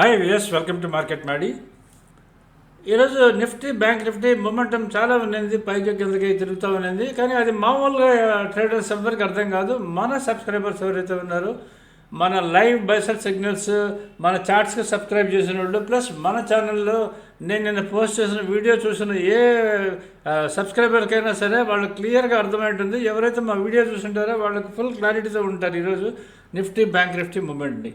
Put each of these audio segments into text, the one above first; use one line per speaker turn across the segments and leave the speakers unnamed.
Hi VS welcome to market మాడి ఈరోజు Nifty bank Nifty momentum చాలా ఉన్నది. పైకి కిందకి తిరుగుతూ ఉన్నది. కానీ అది మామూలుగా ట్రేడర్స్ ఎవరికి అర్థం కాదు. మన సబ్స్క్రైబర్స్ ఎవరైతే ఉన్నారో మన లైవ్ బైసర్ సిగ్నల్స్ మన చార్ట్స్కి సబ్స్క్రైబ్ చేసిన వాళ్ళు ప్లస్ మన ఛానల్లో నేను నిన్న పోస్ట్ చేసిన వీడియో చూసిన ఏ సబ్స్క్రైబర్కైనా సరే వాళ్ళకి క్లియర్గా అర్థమైంటుంది. ఎవరైతే మా వీడియో చూసింటారో వాళ్ళకి ఫుల్ క్లారిటీతో ఉంటారు ఈరోజు నిఫ్టీ బ్యాంక్ నిఫ్టీ మూమెంట్ని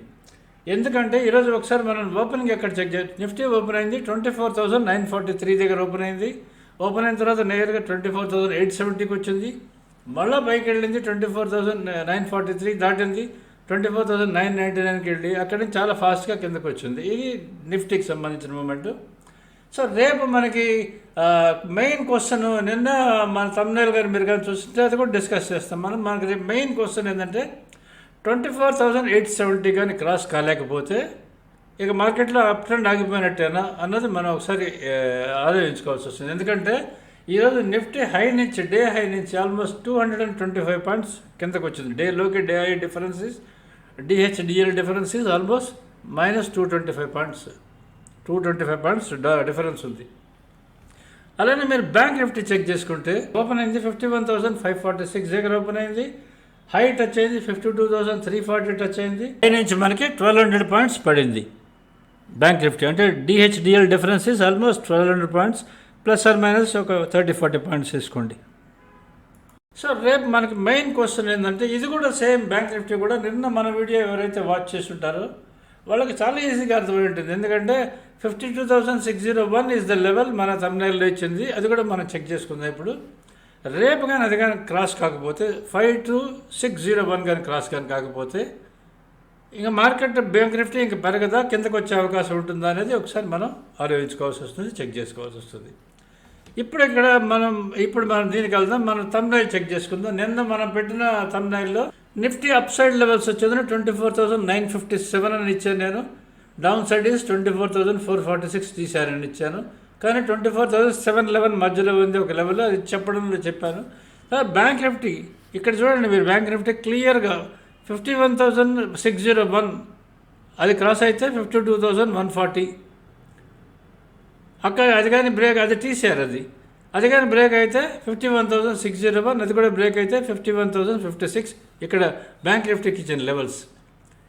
ఎందుకంటే ఈరోజు ఒకసారి మనం ఓపెనింగ్ ఎక్కడ చెక్ చేయాలి నిఫ్టీ ఓపెన్ అయింది twenty four thousand nine forty three దగ్గర ఓపెన్ అయింది. ఓపెన్ అయిన తర్వాత నేరుగా ట్వంటీ ఫోర్ థౌసండ్ ఎయిట్ సెవెంటీకి వచ్చింది మళ్ళీ పైకి వెళ్ళింది twenty four thousand nine forty three దాటింది. Twenty four thousand nine ninety నైన్కి వెళ్ళి అక్కడి నుంచి చాలా ఫాస్ట్గా కిందకు వచ్చింది. ఇది నిఫ్టీకి సంబంధించిన మూమెంట్. సో రేపు మనకి మెయిన్ క్వశ్చన్ నిన్న మన తమ్నేల్ గారు మీరు కానీ చూస్తుంటే అది కూడా డిస్కస్ చేస్తాం. మనం మనకి రేపు మెయిన్ క్వశ్చన్ ఏంటంటే twenty four thousand eight seventy కానీ క్రాస్ కాలేకపోతే ఇక మార్కెట్లో అప్ ట్రెండ్ ఆగిపోయినట్టేనా అన్నది మనం ఒకసారి ఆలోచించుకోవాల్సి వస్తుంది. ఎందుకంటే ఈరోజు నిఫ్టీ హై నుంచి డే హై నుంచి almost two hundred and twenty five points కిందకు వచ్చింది. డే లోకి day high differences DHDL differences almost minus two twenty five points two twenty five points difference ఉంది. అలానే మీరు బ్యాంక్ నిఫ్టీ చెక్ చేసుకుంటే open అయింది fifty one thousand five forty six దగ్గర open అయింది. హైట్ వచ్చేది fifty two thousand three forty touch అయింది. High నుంచి మనకి ట్వెల్వ్ హండ్రెడ్ పాయింట్స్ పడింది. బ్యాంక్ నిఫ్టీ అంటే DHDL difference is almost twelve hundred points plus or minus ఒక థర్టీ ఫార్టీ పాయింట్స్ తీసుకోండి. సో రేపు మనకి మెయిన్ క్వశ్చన్ ఏంటంటే ఇది కూడా సేమ్ బ్యాంక్ నిఫ్టీ కూడా నిన్న మన వీడియో ఎవరైతే వాచ్ చేస్తుంటారో వాళ్ళకి చాలా ఈజీగా అర్థమై ఉంటుంది. ఎందుకంటే fifty two thousand six zero one is the level మన తమిళనాడులో ఇచ్చింది. అది కూడా మనం చెక్ చేసుకుందాం ఇప్పుడు. రేపు కానీ అది కానీ క్రాస్ కాకపోతే five two six zero one కానీ క్రాస్ కానీ కాకపోతే ఇంకా మార్కెట్ బ్యాంక్ నిఫ్టీ ఇంకా పెరగదా కిందకు వచ్చే అవకాశం ఉంటుందా అనేది ఒకసారి మనం ఆలోచించుకోవాల్సి వస్తుంది చెక్ చేసుకోవాల్సి వస్తుంది. ఇప్పుడు ఇక్కడ మనం ఇప్పుడు మనం దీనికి వెళ్దాం మనం తమ్నైల్ చెక్ చేసుకుందాం. నిన్న మనం పెట్టిన తమ్నైల్లో నిఫ్టీ అప్ సైడ్ లెవెల్స్ వచ్చేది twenty four thousand nine fifty seven అని ఇచ్చాను నేను. Down side is twenty four thousand four forty six తీసారని ఇచ్చాను. కానీ twenty four thousand seven eleven మధ్యలో ఉంది ఒక లెవెల్ అది చెప్పడంలో చెప్పాను బ్యాంక్ నిఫ్టీ ఇక్కడ చూడండి మీరు బ్యాంక్ నిఫ్టీ క్లియర్గా fifty one thousand six zero one అది క్రాస్ అయితే fifty two thousand one forty అక్కడ అది కానీ బ్రేక్ అది తీసారు అది అది కానీ బ్రేక్ అయితే fifty one thousand six zero one అది కూడా బ్రేక్ అయితే fifty one thousand fifty six ఇక్కడ బ్యాంక్ నిఫ్టీకి ఇచ్చిన లెవెల్స్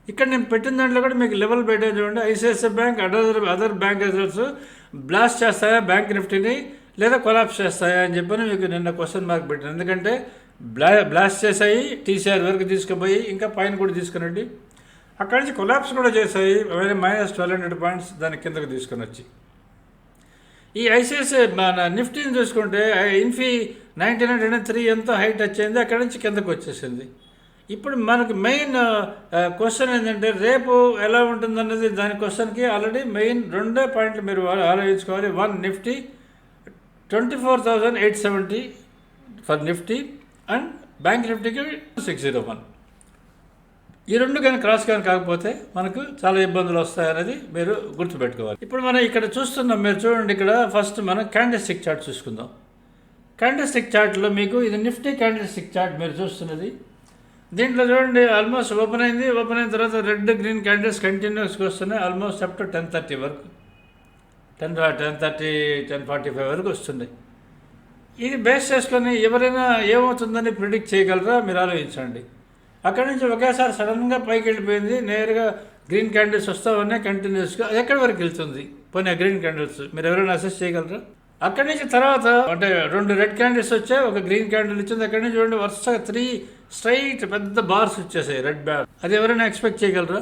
ఇక్కడ నేను పెట్టిన దాంట్లో కూడా మీకు లెవెల్ పెట్టాను చూడండి ICICI bank other other bank results blast చేస్తాయా బ్యాంక్ నిఫ్టీని లేదా కొలాప్స్ చేస్తాయా అని చెప్పని మీకు నిన్న క్వశ్చన్ మార్క్ పెట్టాను. ఎందుకంటే బ్లా బ్లాస్ట్ చేసాయి టీసీఆర్ వరకు తీసుకుపోయి ఇంకా పైన కూడా తీసుకునండి అక్కడి నుంచి కొలాప్స్ కూడా చేశాయి మైనస్ ట్వెల్వ్ హండ్రెడ్ పాయింట్స్ దాని కిందకు తీసుకుని వచ్చి. ఈ ఐసిఐసిఐ మన నిఫ్టీని చూసుకుంటే ఇన్ఫీ నైన్టీన్ హండ్రెడ్ త్రీ ఎంతో హైట్ వచ్చింది అక్కడి నుంచి కిందకు వచ్చేసింది. ఇప్పుడు మనకు మెయిన్ క్వశ్చన్ uh, uh, ఏంటంటే రేపు ఎలా ఉంటుందన్నది దాని క్వశ్చన్కి ఆల్రెడీ మెయిన్ రెండే పాయింట్లు మీరు ఆలోచించుకోవాలి. One Nifty twenty four thousand eight seventy for Nifty and bank నిఫ్టీకి six zero one ఈ రెండు కానీ క్రాస్ కానీ కాకపోతే మనకు చాలా ఇబ్బందులు వస్తాయనేది మీరు గుర్తుపెట్టుకోవాలి. ఇప్పుడు మనం ఇక్కడ చూస్తున్నాం మీరు చూడండి ఇక్కడ ఫస్ట్ మనం క్యాండిల్స్టిక్ చార్ట్ చూసుకుందాం. క్యాండిల్స్టిక్ చార్ట్లో మీకు ఇది నిఫ్టీ క్యాండిల్స్టిక్ చార్ట్ మీరు చూస్తున్నది. దీంట్లో చూడండి ఆల్మోస్ట్ ఓపెన్ అయింది. ఓపెన్ అయిన తర్వాత రెడ్ గ్రీన్ క్యాండిల్స్ కంటిన్యూస్గా వస్తున్నాయి. Almost up to ten thirty వరకు. Ten ten thirty ten forty five వరకు వస్తుంది ఇది బేస్ చేసుకొని ఎవరైనా ఏమవుతుందని ప్రిడిక్ట్ చేయగలరా? మీరు ఆలోచించండి. అక్కడి నుంచి ఒకేసారి సడన్గా పైకి వెళ్ళిపోయింది. నేరుగా గ్రీన్ క్యాండిల్స్ వస్తా ఉన్నాయి కంటిన్యూస్గా అది ఎక్కడి వరకు వెళ్తుంది? పోనీ ఆ గ్రీన్ క్యాండిల్స్ మీరు ఎవరైనా అసెస్ చేయగలరా? అక్కడి నుంచి తర్వాత అంటే రెండు రెడ్ క్యాండిల్స్ వచ్చాయి ఒక గ్రీన్ క్యాండిల్ ఇచ్చింది. అక్కడి నుంచి చూడండి వరుసగా త్రీ స్ట్రైట్ పెద్ద బార్స్ వచ్చేసాయి రెడ్ బ్యార్. అది ఎవరైనా ఎక్స్పెక్ట్ చేయగలరా?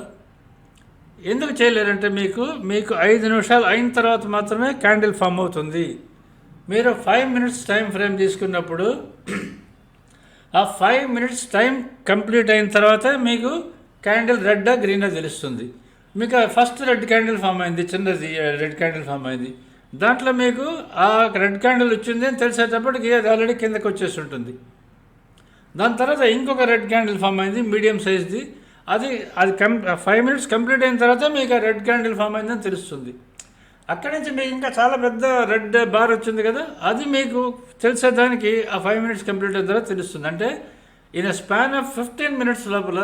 ఎందుకు చేయలేరంటే మీకు మీకు ఐదు నిమిషాలు అయిన తర్వాత మాత్రమే క్యాండిల్ ఫామ్ అవుతుంది. మీరు ఫైవ్ మినిట్స్ టైం ఫ్రేమ్ తీసుకున్నప్పుడు ఆ ఫైవ్ మినిట్స్ టైం కంప్లీట్ అయిన తర్వాత మీకు క్యాండిల్ రెడ్ గ్రీనా తెలుస్తుంది. మీకు ఫస్ట్ రెడ్ క్యాండిల్ ఫామ్ అయింది చిన్నది రెడ్ క్యాండిల్ ఫామ్ అయింది. దాంట్లో మీకు ఆ రెడ్ క్యాండిల్ వచ్చింది అని తెలిసేటప్పటికి అది ఆల్రెడీ కిందకి వచ్చేసి ఉంటుంది. దాని తర్వాత ఇంకొక రెడ్ క్యాండిల్ ఫామ్ అయింది మీడియం సైజ్ది. అది అది కం ఫైవ్ మినిట్స్ కంప్లీట్ అయిన తర్వాత మీకు ఆ రెడ్ క్యాండిల్ ఫామ్ అయిందని తెలుస్తుంది. అక్కడి నుంచి మీకు ఇంకా చాలా పెద్ద రెడ్ బార్ వచ్చింది కదా అది మీకు తెలిసేదానికి ఆ ఫైవ్ మినిట్స్ కంప్లీట్ అయిన తర్వాత తెలుస్తుంది. అంటే in span of fifteen minutes లోపల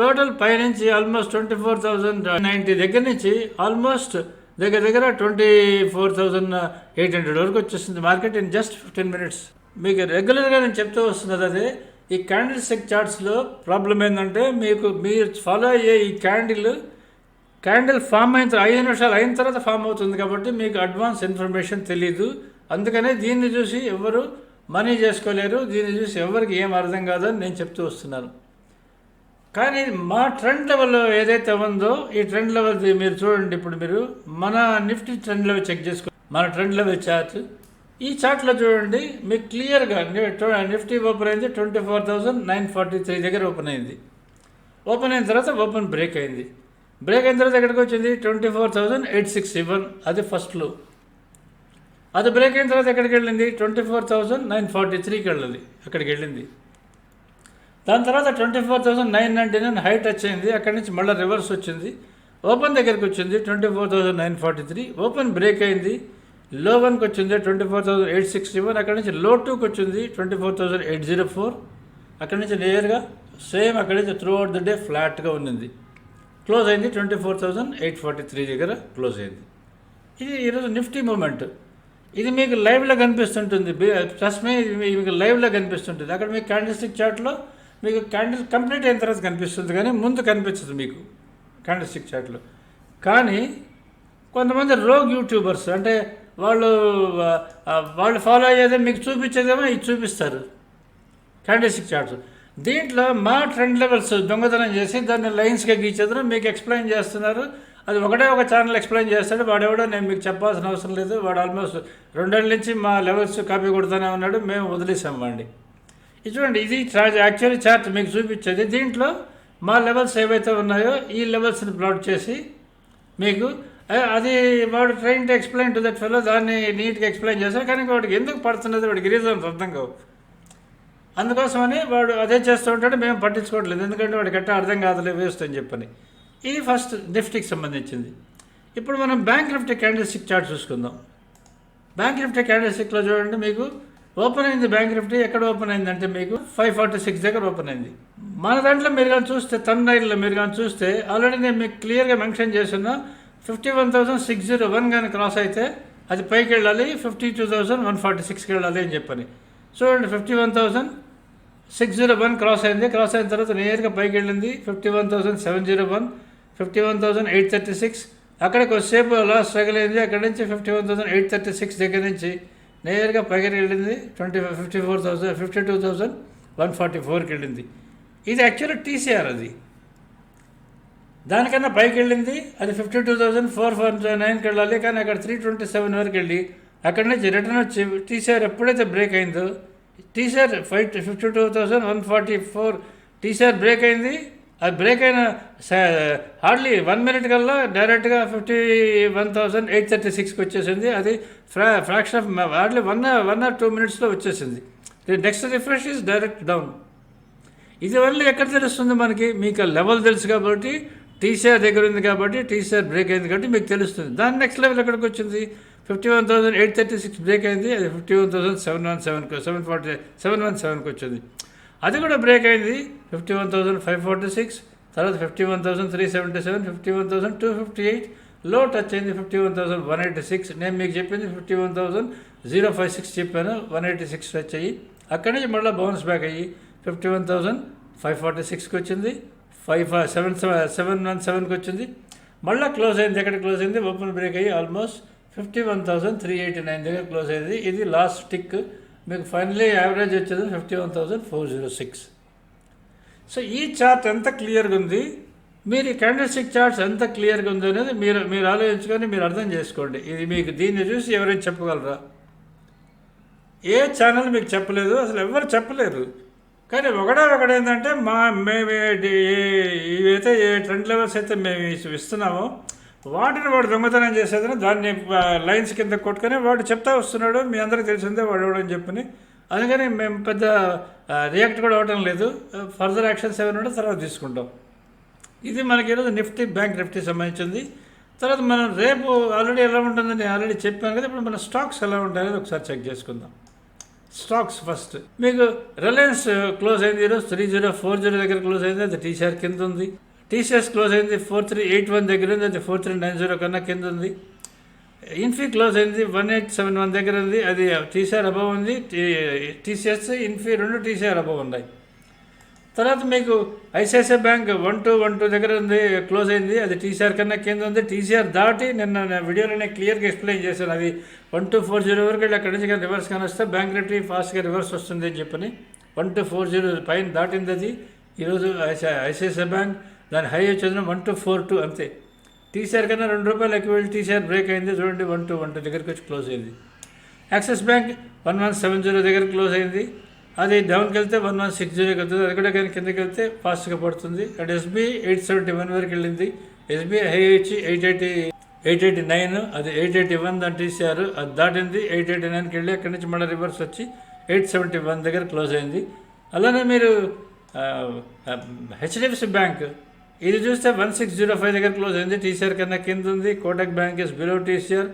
టోటల్ పైనుంచి almost twenty four thousand ninety దగ్గర నుంచి ఆల్మోస్ట్ దగ్గర దగ్గర twenty four thousand eight hundred వరకు వచ్చేస్తుంది. Market in just fifteen minutes. మీకు రెగ్యులర్గా నేను చెప్తూ వస్తున్నది అదే ఈ క్యాండిల్ సెక్ చార్ట్స్లో ప్రాబ్లం ఏంటంటే మీకు మీరు ఫాలో అయ్యే ఈ క్యాండిల్ క్యాండిల్ ఫామ్ అయిన తర్వాత ఐదు నిమిషాలు అయిన తర్వాత ఫామ్ అవుతుంది కాబట్టి మీకు అడ్వాన్స్ ఇన్ఫర్మేషన్ తెలియదు అందుకనే దీన్ని చూసి ఎవరు మనీ చేసుకోలేరు. దీన్ని చూసి ఎవరికి ఏం అర్థం కాదని నేను చెప్తూ వస్తున్నాను. కానీ మా ట్రెండ్ లెవెల్ ఏదైతే ఉందో ఈ ట్రెండ్ లెవెల్ మీరు చూడండి ఇప్పుడు మీరు. మన నిఫ్టీ ట్రెండ్ లెవెల్ చెక్ చేసుకో మన ట్రెండ్ లెవెల్ చార్ట్ ఈ చార్ట్లో చూడండి మీకు క్లియర్గా నిఫ్టీ ఓపెన్ అయింది twenty four thousand nine forty three దగ్గర ఓపెన్ అయింది. ఓపెన్ అయిన తర్వాత ఓపెన్ బ్రేక్ అయింది. బ్రేక్ అయిన తర్వాత ఎక్కడికి వచ్చింది? Twenty four thousand eight six seven అది ఫస్ట్లో అది బ్రేక్ అయిన తర్వాత ఎక్కడికి వెళ్ళింది? Twenty four thousand nine forty త్రీకి వెళ్ళాలి అక్కడికి వెళ్ళింది. దాని తర్వాత twenty four thousand nine ninety nine height touch అయింది. అక్కడి నుంచి మళ్ళీ రివర్స్ వచ్చింది. ఓపెన్ దగ్గరికి వచ్చింది twenty four thousand nine forty three. Open break అయింది. లో వన్కి వచ్చింది twenty four thousand eight sixty one. అక్కడి నుంచి లో టూకి వచ్చింది twenty four thousand eight zero four. అక్కడి నుంచి నియర్గా సేమ్ అక్కడి నుంచి త్రూ అవుట్ ద డే ఫ్లాట్గా ఉన్నింది. క్లోజ్ అయింది twenty four thousand eight forty three దగ్గర క్లోజ్ అయింది. ఇది ఈరోజు నిఫ్టీ మూమెంట్. ఇది మీకు లైవ్లో కనిపిస్తుంటుంది. ప్లస్ మీ మీకు లైవ్లో కనిపిస్తుంటుంది. అక్కడ మీకు క్యాండిస్టిక్ చార్ట్లో మీకు క్యాండిల్ కంప్లీట్ అయిన తర్వాత కనిపిస్తుంది కానీ ముందు కనిపించదు మీకు. క్యాండిల్ స్టిక్ చార్ట్లో కానీ కొంతమంది రోగ్ యూట్యూబర్స్ అంటే వాళ్ళు వాళ్ళు ఫాలో అయ్యేదే మీకు చూపించేదేమో ఇది చూపిస్తారు. క్యాండిల్స్టిక్ చార్ట్స్ దీంట్లో మా ట్రెండ్ లెవెల్స్ దొంగతనం చేసి దాన్ని లైన్స్గా గీచేద్దరు మీకు ఎక్స్ప్లెయిన్ చేస్తున్నారు. అది ఒకటే ఒక ఛానల్ ఎక్స్ప్లెయిన్ చేస్తాడు వాడెవడో నేను మీకు చెప్పాల్సిన అవసరం లేదు. వాడు ఆల్మోస్ట్ రెండేళ్ళ నుంచి మా లెవెల్స్ కాపీ కొడుతూనే ఉన్నాడు మేము వదిలేసాం వాడిని. ఇది చూడండి ఇది యాక్చువల్లీ చార్ట్ మీకు చూపించేది. దీంట్లో మా లెవెల్స్ ఏవైతే ఉన్నాయో ఈ లెవెల్స్ని ప్లాట్ చేసి మీకు అది వాడు train to explain to that fellow దాన్ని నీట్గా ఎక్స్ప్లెయిన్ చేస్తారు కానీ వాడికి ఎందుకు పడుతున్నది? వాడికి రీజన్స్ అర్థం కావు. అందుకోసమని వాడు అదే చేస్తూ ఉంటాడు మేము పట్టించుకోవట్లేదు. ఎందుకంటే వాడికి ఎట్టా అర్థం కాదులే వేస్ట్ అని చెప్పని. ఇది ఫస్ట్ నిఫ్టీకి సంబంధించింది. ఇప్పుడు మనం bank Nifty candle stick chart చూసుకుందాం. బ్యాంక్ నిఫ్టీ క్యాండిల్ స్టిక్లో చూడండి మీకు ఓపెన్ అయింది బ్యాంక్ నిఫ్టీ ఎక్కడ ఓపెన్ అయింది అంటే మీకు ఫైవ్ ఫార్టీ సిక్స్ దగ్గర ఓపెన్ అయింది. మన దాంట్లో మీరు కానీ చూస్తే తన్ మీరు కానీ చూస్తే ఆల్రెడీ నేను మీకు క్లియర్గా మెన్షన్ చేస్తున్నా fifty one thousand six zero one కానీ క్రాస్ అయితే అది పైకి వెళ్ళాలి fifty two thousand one forty సిక్స్కి వెళ్ళాలి అని చెప్పని. చూడండి fifty one thousand six zero one cross అయింది. క్రాస్ అయిన తర్వాత నేరుగా పైకి వెళ్ళింది fifty one thousand seven zero one fifty one thousand eight thirty six అక్కడ కొద్దిసేపు అలా స్ట్రగుల్ అయింది. అక్కడ నుంచి fifty one thousand eight thirty six దగ్గర నుంచి నేరుగా పైకి వెళ్ళింది twenty fifty four thousand fifty two thousand one forty ఫోర్కి వెళ్ళింది. ఇది యాక్చువల్లీ టీసీఆర్ అది. దానికన్నా పైకి వెళ్ళింది అది fifty two thousand four four నైన్కి వెళ్ళాలి కానీ అక్కడ త్రీ ట్వంటీ సెవెన్ వరకు వెళ్ళి అక్కడ నుంచి రిటర్న్ వచ్చి టీసీఆర్ ఎప్పుడైతే బ్రేక్ అయిందో TCR five fifty two thousand one forty four TCR break అయింది అది బ్రేక్ అయిన హార్డ్లీ వన్ మినిట్ కల్లా డైరెక్ట్గా fifty one thousand eight thirty సిక్స్కి వచ్చేసింది. అది ఫ్రా fraction of hardly one one or two మినిట్స్లో వచ్చేసింది. Next refresh is direct down ఇది వల్ల ఎక్కడ తెలుస్తుంది మనకి? మీకు లెవెల్ తెలుసు కాబట్టి టీసీఆర్ దగ్గర ఉంది కాబట్టి టీసీఆర్ బ్రేక్ అయింది కాబట్టి మీకు తెలుస్తుంది. దాని నెక్స్ట్ లెవెల్ ఎక్కడికి వచ్చింది? Fifty one thousand eight thirty six break అయింది. అది fifty one thousand seven one సెవెన్కి సెవెన్ ఫార్టీ సెవెన్ వన్ సెవెన్కి వచ్చింది. అది కూడా బ్రేక్ అయింది. Fifty one thousand five forty six తర్వాత fifty one thousand three seventy seven fifty one thousand two fifty ఎయిట్లో టచ్ అయింది fifty one thousand one eighty six నేను మీకు చెప్పింది fifty one thousand zero five six చెప్పాను one eighty six touch అయ్యి అక్కడి నుంచి మళ్ళీ బౌన్స్ బ్యాక్ అయ్యి fifty one thousand five forty సిక్స్కి వచ్చింది. Five five seven seven one సెవెన్కి వచ్చింది. మళ్ళీ క్లోజ్ అయింది. ఎక్కడ క్లోజ్ అయింది? ఓపెన్ బ్రేక్ అయ్యి almost fifty one thousand three eighty nine దగ్గర క్లోజ్ అయింది. ఇది లాస్ట్ టిక్ మీకు ఫైనలీ యావరేజ్ వచ్చేది fifty one thousand four zero six. So ఈ చార్ట్ ఎంత క్లియర్గా ఉంది? మీరు ఈ క్యాండిల్ చార్ట్స్ ఎంత క్లియర్గా ఉంది అనేది మీరు మీరు ఆలోచించుకొని మీరు అర్థం చేసుకోండి. ఇది మీకు దీన్ని చూసి ఎవరైనా చెప్పగలరా? ఏ ఛానల్ మీకు చెప్పలేదు? అసలు ఎవరు చెప్పలేరు కానీ ఒకడే ఒకటి ఏంటంటే మా మేము ఏ- ఏ- ఇవైతే ఏ ట్రెండ్ లెవెల్స్ అయితే మేము ఇస్తున్నామో వాటిని వాడు దొంగతనం చేసేదని దాన్ని లైన్స్ కింద కొట్టుకొని వాడు చెప్తా వస్తున్నాడు మీ అందరికీ తెలిసిందే వాడు ఎవడని చెప్పని. అందుకని మేము పెద్ద రియాక్ట్ కూడా అవ్వడం లేదు. ఫర్దర్ యాక్షన్స్ ఏమైనా ఉంటే తర్వాత తీసుకుంటాం. ఇది మనకి ఈరోజు నిఫ్టీ బ్యాంక్ నిఫ్టీ సంబంధించింది. తర్వాత మనం రేపు ఆల్రెడీ ఎలా ఉంటుందని ఆల్రెడీ చెప్పాను కదా ఇప్పుడు మన స్టాక్స్ ఎలా ఉంటాయనేది ఒకసారి చెక్ చేసుకుందాం. Stocks first. మీకు రిలయన్స్ క్లోజ్ అయింది ఈరోజు త్రీ జీరో ఫోర్ జీరో దగ్గర క్లోజ్ అయింది అది టీసీఆర్ కింద ఉంది. టీసీఎస్ క్లోజ్ అయింది ఫోర్ త్రీ ఎయిట్ వన్ దగ్గర ఉంది అది ఫోర్ త్రీ నైన్ జీరో కన్నా కింద ఉంది. ఇన్ఫీ క్లోజ్ అయింది వన్ ఎయిట్ సెవెన్ వన్ దగ్గర ఉంది అది టీసీఆర్ అబవ్ ఉంది టీసీఎస్ ఇన్ఫీ రెండు టీసీఆర్ అబవ్ ఉన్నాయి. తర్వాత మీకు ICICI bank one two one two దగ్గర ఉంది క్లోజ్ అయింది అది టీసీఆర్ కన్నా కింద ఉంది. టీసీఆర్ దాటి నిన్న వీడియోలో నేను క్లియర్గా ఎక్స్ప్లెయిన్ చేశాను అది వన్ టూ ఫోర్ జీరో వరకు వెళ్ళి అక్కడి నుంచి కానీ రివర్స్ కానీ వస్తే బ్యాంక్ నిఫ్టీ ఫాస్ట్గా రివర్స్ వస్తుంది అని చెప్పని. వన్ టూ ఫోర్ జీరో పైన దాటింది అది. ఈరోజు ఐసిఐసిఐ బ్యాంక్ దాని హై వచ్చేసిన వన్ టూ ఫోర్ టూ అంతే. టీసీఆర్ కన్నా రెండు రూపాయలు ఎక్కువ వెళ్ళి టీసీఆర్ బ్రేక్ అయింది చూడండి వన్ టూ వన్ టూ దగ్గరికి వచ్చి క్లోజ్ అయింది. Axis bank one one seven zero దగ్గర క్లోజ్ అయింది. అది డౌన్కి వెళ్తే వన్ వన్ సిక్స్ జీరోకి వెళ్తుంది అది కూడా కానీ కిందకి వెళ్తే ఫాస్ట్గా పడుతుంది. And SBI eight seventy one వరకు వెళ్ళింది. ఎస్బీఐ హై వచ్చి eight eighty eight eighty nine అది ఎయిట్ ఎయిటీ వన్ దాని టీసీఆర్. అది దాటింది ఎయిట్ ఎయిటీ నైన్కి వెళ్ళి అక్కడి నుంచి మళ్ళీ రివర్స్ వచ్చి ఎయిట్ సెవెంటీ వన్ దగ్గర క్లోజ్ అయింది. అలానే మీరు హెచ్డిఎఫ్సి బ్యాంక్ ఇది చూస్తే వన్ సిక్స్ జీరో ఫైవ్ దగ్గర క్లోజ్ అయింది. టీసీఆర్ కన్నా కింద ఉంది. Kotak bank is below TCR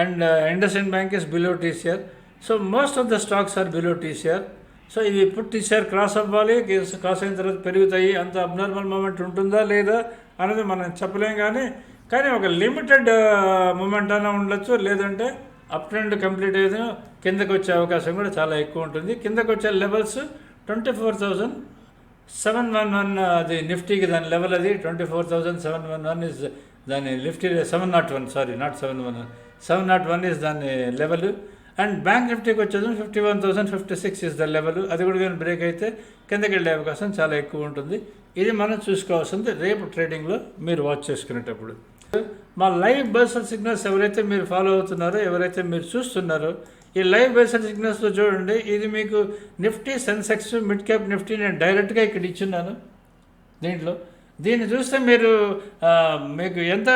and IndusInd bank is below TCR. So most of the stocks are below TCR. So ఇవి ఇప్పుడు టీసీఆర్ క్రాస్ అవ్వాలి. క్రాస్ అయిన తర్వాత పెరుగుతాయి. అంత అబ్నార్మల్ మూమెంట్ ఉంటుందా లేదా అనేది మనం చెప్పలేం కానీ కానీ ఒక లిమిటెడ్ మూమెంట్ అయినా ఉండొచ్చు. లేదంటే అప్ ట్రెండ్ కంప్లీట్ అయితే కిందకు వచ్చే అవకాశం కూడా చాలా ఎక్కువ ఉంటుంది. కిందకు వచ్చే levels twenty four thousand seven one one అది నిఫ్టీకి దాని లెవెల్ అది twenty four thousand seven one one is దాని Nifty seven nought one sorry nought seven one seven nought one is దాని లెవెల్ అండ్ బ్యాంక్ నిఫ్టీకి వచ్చేది fifty one thousand fifty six is the level అది కూడా కానీ break అయితే కిందకి వెళ్ళే అవకాశం చాలా ఎక్కువ ఉంటుంది. ఇది మనం చూసుకోవాల్సింది రేపు ట్రేడింగ్లో మీరు వాచ్ చేసుకునేటప్పుడు. మా లైవ్ బర్సల్ సిగ్నల్స్ ఎవరైతే మీరు ఫాలో అవుతున్నారో ఎవరైతే మీరు చూస్తున్నారో ఈ లైవ్ బేస్డ్ సిగ్నల్స్లో చూడండి. ఇది మీకు Nifty Sensex mid cap Nifty నేను డైరెక్ట్గా ఇక్కడ ఇచ్చున్నాను దీంట్లో. దీన్ని చూస్తే మీరు మీకు ఎంత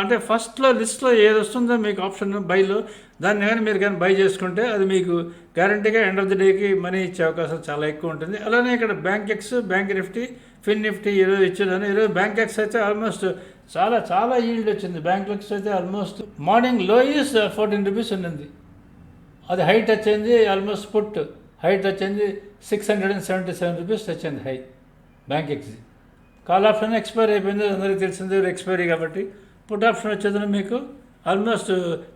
అంటే ఫస్ట్లో లిస్ట్లో ఏది వస్తుందో మీకు ఆప్షన్ బైలో. దాన్ని కానీ మీరు కానీ బై చేసుకుంటే అది మీకు గ్యారంటీగా ఎండ్ ఆఫ్ ది డేకి మనీ ఇచ్చే అవకాశం చాలా ఎక్కువ ఉంటుంది. అలానే ఇక్కడ Bankex bank Nifty fin Nifty ఈరోజు ఇచ్చిందని ఈరోజు బ్యాంక్ ఎక్స్ అయితే ఆల్మోస్ట్ చాలా చాలా ఈల్డ్ వచ్చింది. బ్యాంక్ ఎక్స్ అయితే ఆల్మోస్ట్ మార్నింగ్లో ఈస్ ఫోర్టీన్ రూపీస్ ఉన్నది అది హైట్ వచ్చింది ఆల్మోస్ట్ పుట్ హైట్ వచ్చింది six hundred and seventy seven rupees వచ్చింది high Bankex call option expire అయిపోయింది. అందరికీ తెలిసింది ఎక్స్పైరీ కాబట్టి. పుట్ ఆప్షన్ వచ్చేది మీకు ఆల్మోస్ట్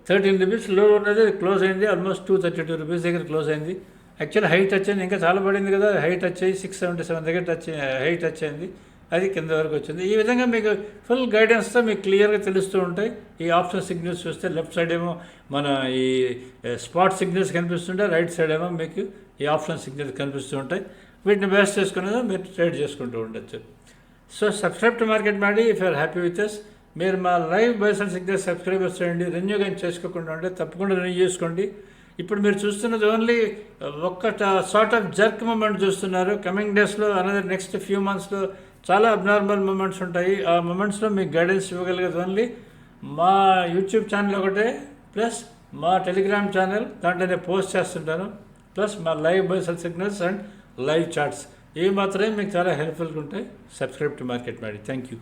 థర్టీన్ రూపీస్లో ఉన్నది క్లోజ్ అయింది. Almost two thirty two rupees దగ్గర క్లోజ్ అయింది. యాక్చువల్ హైట్ వచ్చింది ఇంకా చాలా పడింది కదా. Height touch six seventy seven దగ్గర టచ్ హైట్ వచ్చింది. అది కింద వరకు వచ్చింది. ఈ విధంగా మీకు ఫుల్ గైడెన్స్తో మీకు క్లియర్గా తెలుస్తూ ఉంటాయి. ఈ ఆప్షన్ సిగ్నల్స్ చూస్తే లెఫ్ట్ సైడ్ ఏమో మన ఈ స్పాట్ సిగ్నల్స్ కనిపిస్తుంటాయి. రైట్ సైడ్ ఏమో మీకు ఈ ఆప్షన్ సిగ్నల్స్ కనిపిస్తూ ఉంటాయి. వీటిని బేస్ చేసుకునేది మీరు ట్రేడ్ చేసుకుంటూ ఉండొచ్చు. సో సబ్స్క్రైబ్ టు మార్కెట్ మాడి if are happy with us మీరు మా live buys and signal subscribers చేయండి. రెన్యూ కానీ చేసుకోకుండా ఉంటే తప్పకుండా రెన్యూ చేసుకోండి. ఇప్పుడు మీరు చూస్తున్నది ఓన్లీ ఒక్క సార్ట్ ఆఫ్ జర్క్ మూమెంట్ చూస్తున్నారు. కమింగ్ డేస్లో అనదర్ నెక్స్ట్ ఫ్యూ మంత్స్లో చాలా అబ్నార్మల్ మూమెంట్స్ ఉంటాయి. ఆ మూమెంట్స్లో మీకు గైడెన్స్ ఇవ్వగలిగేది ఓన్లీ మా యూట్యూబ్ ఛానల్ ఒకటే ప్లస్ మా టెలిగ్రామ్ ఛానల్ దాంట్లో నేను పోస్ట్ చేస్తుంటాను. ప్లస్ మా live buy sell signals and live chats ఇవి మాత్రమే మీకు చాలా హెల్ప్ఫుల్గా ఉంటాయి. సబ్స్క్రైబ్ టు మార్కెట్ ಮಾಡಿ థ్యాంక్ యూ